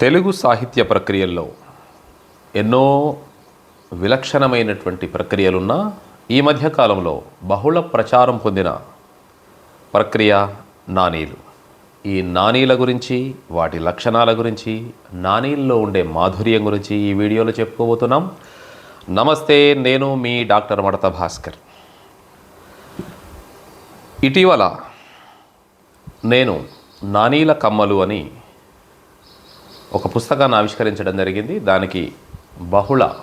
తెలుగు సాహిత్య ప్రక్రియల్లో ఎన్నో విలక్షణమైనటువంటి ప్రక్రియలున్నా ఈ మధ్యకాలంలో బహుళ ప్రచారం పొందిన ప్రక్రియ నానీలు. ఈ నానీల గురించి వాటి లక్షణాల గురించి నానీల్లో ఉండే మాధుర్యం గురించి ఈ వీడియోలో చెప్పుకోబోతున్నాం. నమస్తే నేను మీ డాక్టర్ మడత భాస్కర్. ఇటీవల నేను నానీల కమ్మలు అని ఒక పుస్తకాన్ని ఆవిష్కరించడం జరిగింది. దానికి బహుళ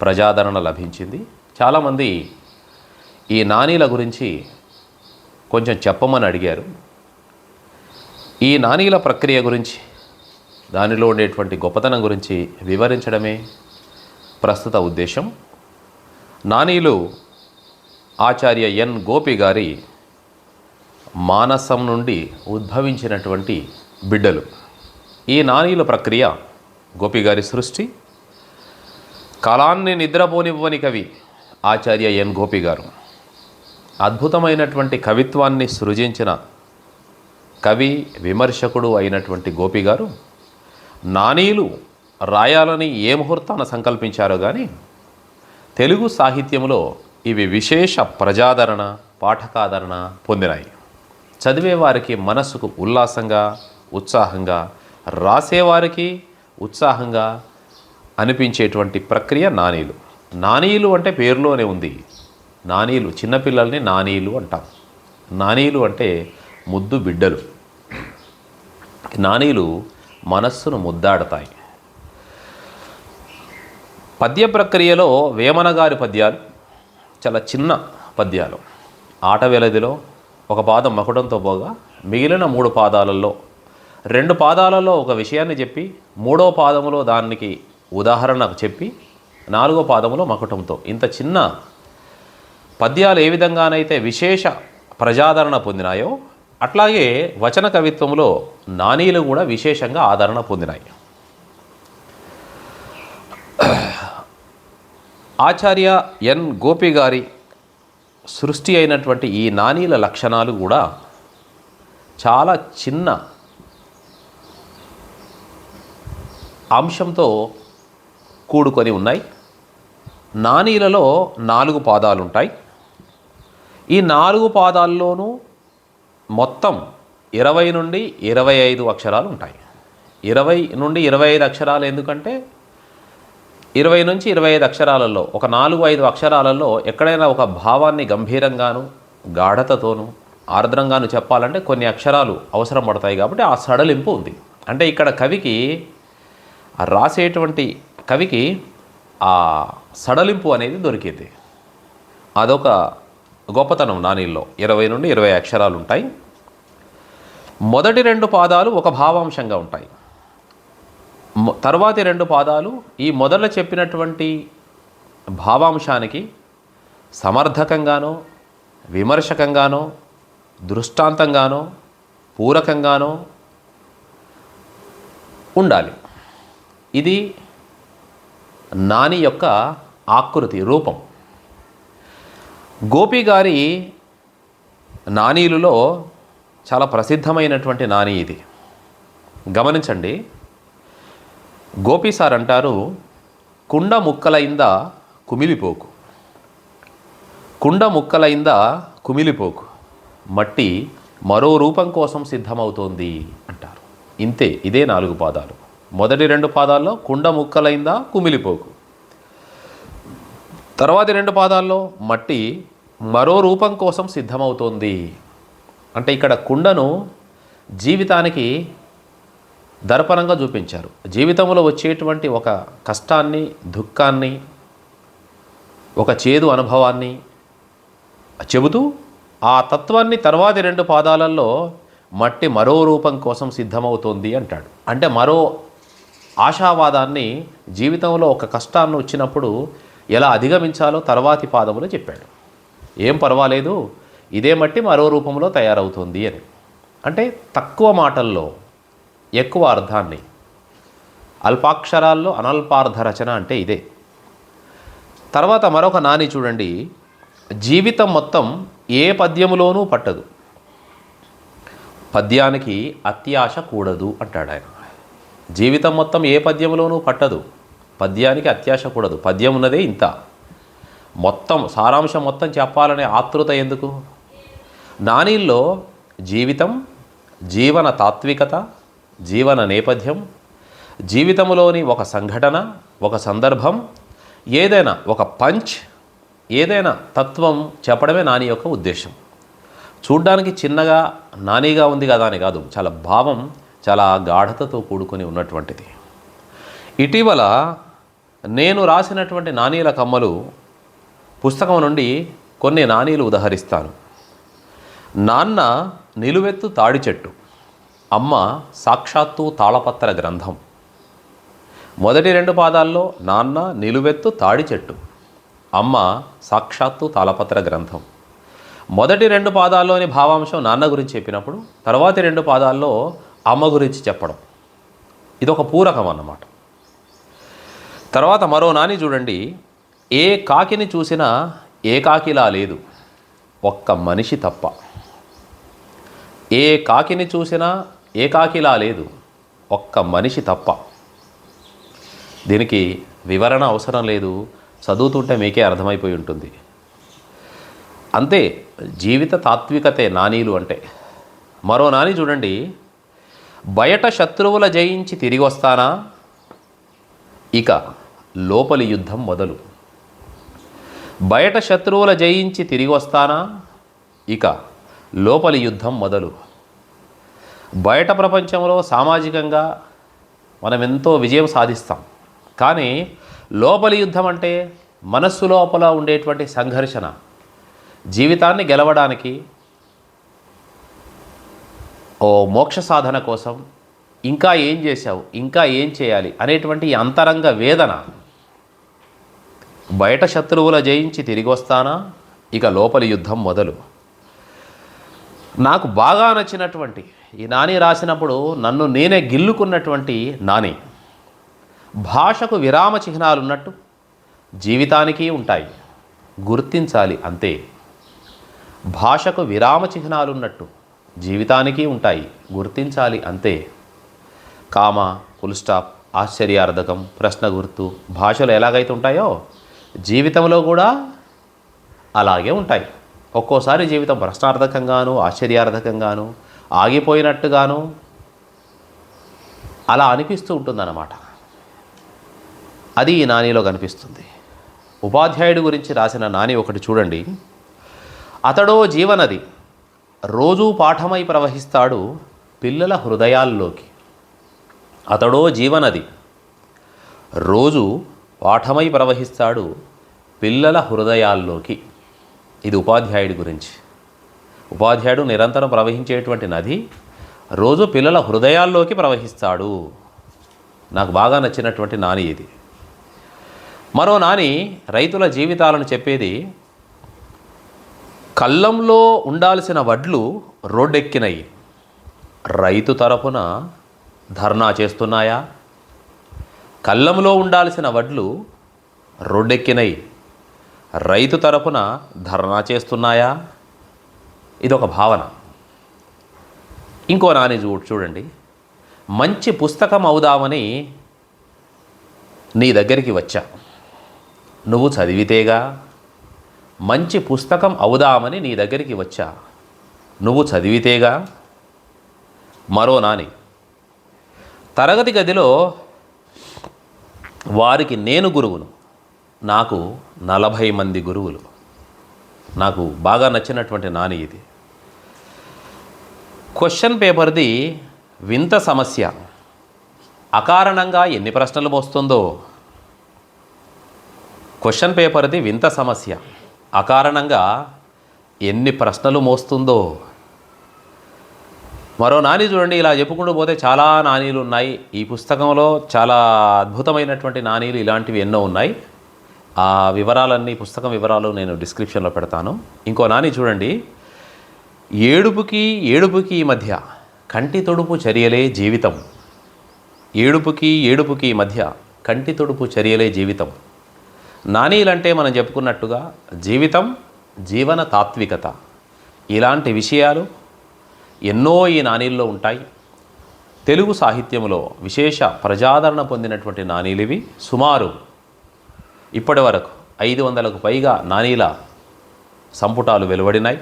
ప్రజాదరణ లభించింది. చాలామంది ఈ నానీల గురించి కొంచెం చెప్పమని అడిగారు. ఈ నానీల ప్రక్రియ గురించి దానిలో ఉండేటువంటి గొప్పతనం గురించి వివరించడమే ప్రస్తుత ఉద్దేశం. నానీలు ఆచార్య ఎన్. గోపి గారి మానసం నుండి ఉద్భవించినటువంటి బిడ్డలు. ఈ నానీల ప్రక్రియ గోపిగారి సృష్టి. కాలాన్ని నిద్రపోనివ్వని కవి ఆచార్య ఎన్ గోపి గారు. అద్భుతమైనటువంటి కవిత్వాన్ని సృజించిన కవి విమర్శకుడు అయినటువంటి గోపి గారు నానీలు రాయాలని ఏ ముహూర్తాన సంకల్పించారో కానీ తెలుగు సాహిత్యంలో ఇవి విశేష ప్రజాదరణ పాఠకాదరణ పొందినాయి. చదివేవారికి మనస్సుకు ఉల్లాసంగా ఉత్సాహంగా రాసేవారికి ఉత్సాహంగా అనిపించేటువంటి ప్రక్రియ నానీలు. నానీలు అంటే పేరులోనే ఉంది. నానీలు చిన్నపిల్లల్ని నానీలు అంటాం. నానీలు అంటే ముద్దు బిడ్డలు. నానీలు మనస్సును ముద్దాడతాయి. పద్య ప్రక్రియలో వేమన గారి పద్యాలు చాలా చిన్న పద్యాలు. ఆట వెలదిలో ఒక పాదం మకుడంతో పోగా మిగిలిన మూడు పాదాలలో రెండు పాదాలలో ఒక విషయాన్ని చెప్పి మూడో పాదములో దానికి ఉదాహరణ చెప్పి నాలుగో పాదములో మకుటంతో. ఇంత చిన్న పద్యాలు ఏ విధంగానైతే విశేష ప్రజాదరణ పొందినాయో అట్లాగే వచన కవిత్వంలో నానీలు కూడా విశేషంగా ఆదరణ పొందినాయి. ఆచార్య ఎన్. గోపి గారి సృష్టి అయినటువంటి ఈ నానీల లక్షణాలు కూడా చాలా చిన్న అంశంతో కూడుకొని ఉన్నాయి. నానీలలో నాలుగు పాదాలు ఉంటాయి ఈ నాలుగు పాదాల్లోనూ మొత్తం ఇరవై నుండి ఇరవై ఐదు అక్షరాలు ఉంటాయి ఇరవై నుండి ఇరవై ఐదు అక్షరాలు ఎందుకంటే ఇరవై నుంచి ఇరవై ఐదు అక్షరాలలో ఒక నాలుగు ఐదు అక్షరాలలో ఎక్కడైనా ఒక భావాన్ని గంభీరంగాను గాఢతతోనూ ఆర్ద్రంగాను చెప్పాలంటే కొన్ని అక్షరాలు అవసరం పడతాయి కాబట్టి ఆ సడలింపు ఉంది. అంటే ఇక్కడ కవికి రాసేటువంటి కవికి ఆ సడలింపు అనేది దొరికింది. అదొక గొప్పతనం నానీల్లో. ఇరవై నుండి ఇరవై అక్షరాలు ఉంటాయి. మొదటి రెండు పాదాలు ఒక భావాంశంగా ఉంటాయి. తర్వాతి రెండు పాదాలు ఈ మొదట చెప్పినటువంటి భావాంశానికి సమర్థకంగానో విమర్శకంగానో దృష్టాంతంగానో పూరకంగానో ఉండాలి. ఇది నాని యొక్క ఆకృతి రూపం. గోపి గారి నానీలులో చాలా ప్రసిద్ధమైనటువంటి నాని ఇది. గమనించండి గోపి సార్ అంటారు కుండ ముక్కలైంద కుమిలిపోకు. కుండ ముక్కలైంద కుమిలిపోకు. మట్టి మరో రూపం కోసం సిద్ధమవుతోంది అంటారు. ఇంతే ఇదే నాలుగు పాదాలు. మొదటి రెండు పాదాల్లో కుండ ముక్కలైందా కుమిలిపోకు. తర్వాతి రెండు పాదాల్లో మట్టి మరో రూపం కోసం సిద్ధమవుతోంది. అంటే ఇక్కడ కుండను జీవితానికి దర్పణంగా చూపించారు. జీవితంలో వచ్చేటువంటి ఒక కష్టాన్ని దుఃఖాన్ని ఒక చేదు అనుభవాన్ని చెబుతూ ఆ తత్వాన్ని తర్వాతి రెండు పాదాలలో మట్టి మరో రూపం కోసం సిద్ధమవుతోంది అంటాడు. అంటే మరో ఆశావాదాన్ని జీవితంలో ఒక కష్టాన్ని వచ్చినప్పుడు ఎలా అధిగమించాలో తర్వాతి పాదములో చెప్పాడు. ఏం పర్వాలేదు ఇదే మట్టి మరో రూపంలో తయారవుతుంది అని. అంటే తక్కువ మాటల్లో ఎక్కువ అర్థాన్ని. అల్పాక్షరాల్లో అనల్పార్థ రచన అంటే ఇదే. తర్వాత మరొక నాని చూడండి జీవితం మొత్తం ఏ పద్యములోనూ పట్టదు. పద్యానికి అత్యాశ కూడదు అంటాడు ఆయన జీవితం మొత్తం ఏ పద్యంలోనూ పట్టదు. పద్యానికి అత్యాశ కూడదు. పద్యం ఉన్నదే ఇంత. మొత్తం సారాంశం మొత్తం చెప్పాలనే ఆతృత ఎందుకు? నానీల్లో జీవితం జీవన తాత్వికత జీవన నేపథ్యం జీవితంలోని ఒక సంఘటన ఒక సందర్భం ఏదైనా ఒక పంచ్ ఏదైనా తత్వం చెప్పడమే నాని యొక్క ఉద్దేశం. చూడ్డానికి చిన్నగా నానీగా ఉంది కదా అని కాదు. చాలా భావం చాలా గాఢతతో కూడుకొని ఉన్నటువంటిది. ఇటీవల నేను రాసినటువంటి నానీల కమ్మలు పుస్తకం నుండి కొన్ని నానీలు ఉదహరిస్తాను. నాన్న నిలువెత్తు తాడి చెట్టు అమ్మ సాక్షాత్తు తాళపత్ర గ్రంథం. మొదటి రెండు పాదాల్లో నాన్న నిలువెత్తు తాడి చెట్టు అమ్మ సాక్షాత్తు తాళపత్ర గ్రంథం. మొదటి రెండు పాదాల్లోని భావాంశం నాన్న గురించి చెప్పినప్పుడు తర్వాతి రెండు పాదాల్లో అమ్మ గురించి చెప్పడం. ఇది ఒక పూరకం అన్నమాట. తర్వాత మరో నాని చూడండి ఏ కాకిని చూసినా ఏ కాకిలా లేదు ఒక్క మనిషి తప్ప. ఏ కాకిని చూసినా ఏ కాకిలా లేదు ఒక్క మనిషి తప్ప. దీనికి వివరణ అవసరం లేదు చదువుతుంటే మీకే అర్థమైపోయి ఉంటుంది. అంతే జీవిత తాత్వికతే నానీలు అంటే. మరో నాని చూడండి బయట శత్రువుల జయించి తిరిగి వస్తానా? ఇక లోపలి యుద్ధం మొదలు. బయట శత్రువుల జయించి తిరిగి వస్తానా? ఇక లోపలి యుద్ధం మొదలు. బయట ప్రపంచంలో సామాజికంగా మనం ఎంతో విజయం సాధిస్తాం. కానీ లోపలి యుద్ధం అంటే మనస్సు లోపల ఉండేటువంటి సంఘర్షణ. జీవితాన్ని గెలవడానికి ఓ మోక్ష సాధన కోసం ఇంకా ఏం చేశావు? ఇంకా ఏం చేయాలి? అనేటువంటి అంతరంగ వేదన బయట శత్రువుల జయించి తిరిగి వస్తానా ఇక లోపలి యుద్ధం మొదలు. నాకు బాగా నచ్చినటువంటి ఈ నాని రాసినప్పుడు నన్ను నేనే గిల్లుకున్నటువంటి నాని. భాషకు విరామ చిహ్నాలు ఉన్నట్టు జీవితానికి ఉంటాయి. గుర్తించాలి అంతే. భాషకు విరామ చిహ్నాలు ఉన్నట్టు జీవితానికి ఉంటాయి. గుర్తించాలి అంతే. కామ ఫుల్ స్టాప్ ఆశ్చర్యార్థకం ప్రశ్న గుర్తు భాషలు ఎలాగైతే ఉంటాయో జీవితంలో కూడా అలాగే ఉంటాయి. ఒక్కోసారి జీవితం ప్రశ్నార్థకంగాను ఆశ్చర్యార్థకంగాను ఆగిపోయినట్టుగాను అలా అనిపిస్తూ ఉంటుందన్నమాట. అది ఈ నానిలో కనిపిస్తుంది. ఉపాధ్యాయుడి గురించి రాసిన నాని ఒకటి చూడండి. అతడో జీవనది. రోజూ పాఠమై ప్రవహిస్తాడు పిల్లల హృదయాల్లోకి. అతడో జీవనది. రోజు పాఠమై ప్రవహిస్తాడు పిల్లల హృదయాల్లోకి. ఇది ఉపాధ్యాయుడి గురించి. ఉపాధ్యాయుడు నిరంతరం ప్రవహించేటువంటి నది రోజు పిల్లల హృదయాల్లోకి ప్రవహిస్తాడు. నాకు బాగా నచ్చినటువంటి నాని ఇది. మరో నాని రైతుల జీవితాలను చెప్పేది కళ్ళంలో ఉండాల్సిన వడ్లు రోడ్డెక్కినాయి. రైతు తరపున ధర్నా చేస్తున్నాయా? కళ్ళంలో ఉండాల్సిన వడ్లు రోడ్డెక్కినాయి. రైతు తరపున ధర్నా చేస్తున్నాయా? ఇది ఒక భావన. ఇంకో నాని చూ చూడండి. మంచి పుస్తకం అవుదామని నీ దగ్గరికి వచ్చా. నువ్వు చదివితేగా మంచి పుస్తకం అవుదామని నీ దగ్గరికి వచ్చా. నువ్వు చదివితేగా? మరో నాని తరగతి గదిలో వారికి నేను గురువును. నాకు నలభై మంది గురువులు. నాకు బాగా నచ్చినటువంటి నాని ఇది. క్వశ్చన్ పేపర్ది వింత సమస్య. అకారణంగా ఎన్ని ప్రశ్నలు వస్తుందో క్వశ్చన్ పేపర్ది వింత సమస్య. అకారణంగా ఎన్ని ప్రశ్నలు మోస్తుందో. మరో నాని చూడండి ఇలా చెప్పుకుంటూ పోతే చాలా నానీలు ఉన్నాయి ఈ పుస్తకంలో చాలా అద్భుతమైనటువంటి నానీలు ఇలాంటివి ఎన్నో ఉన్నాయి. ఆ వివరాలన్నీ పుస్తకం వివరాలు నేను డిస్క్రిప్షన్లో పెడతాను. ఇంకో నాని చూడండి ఏడుపుకి ఏడుపుకి మధ్య కంటి తొడుపు చర్యలే జీవితం. ఏడుపుకి ఏడుపుకి మధ్య కంటి తొడుపు చర్యలే జీవితం. నానీలంటే మనం చెప్పుకున్నట్టుగా జీవితం జీవన తాత్వికత. ఇలాంటి విషయాలు ఎన్నో ఈ నానీల్లో ఉంటాయి. తెలుగు సాహిత్యంలో విశేష ప్రజాదరణ పొందినటువంటి నాణీలివి సుమారు ఇప్పటి వరకు ఐదు వందలకు పైగా నానీల సంపుటాలు వెలువడినాయి.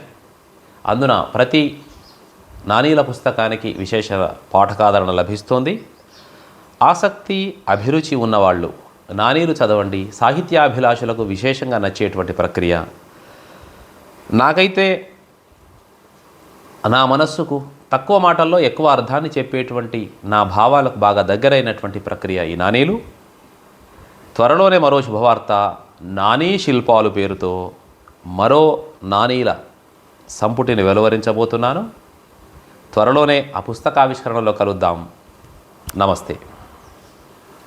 అందున ప్రతి నానీల పుస్తకానికి విశేష పాఠకాదరణ లభిస్తోంది. ఆసక్తి అభిరుచి ఉన్నవాళ్ళు నానీలు చదవండి సాహిత్యాభిలాషులకు విశేషంగా నచ్చేటువంటి ప్రక్రియ. నాకైతే నా మనస్సుకు తక్కువ మాటల్లో ఎక్కువ అర్థాన్ని చెప్పేటువంటి నా భావాలకు బాగా దగ్గరైనటువంటి ప్రక్రియ ఈ నాణేలు త్వరలోనే మరో శుభవార్త నానీ శిల్పాలు పేరుతో మరో నానీల సంపుటిని వెలువరించబోతున్నాను. త్వరలోనే ఆ పుస్తకావిష్కరణలో కలుద్దాం. నమస్తే.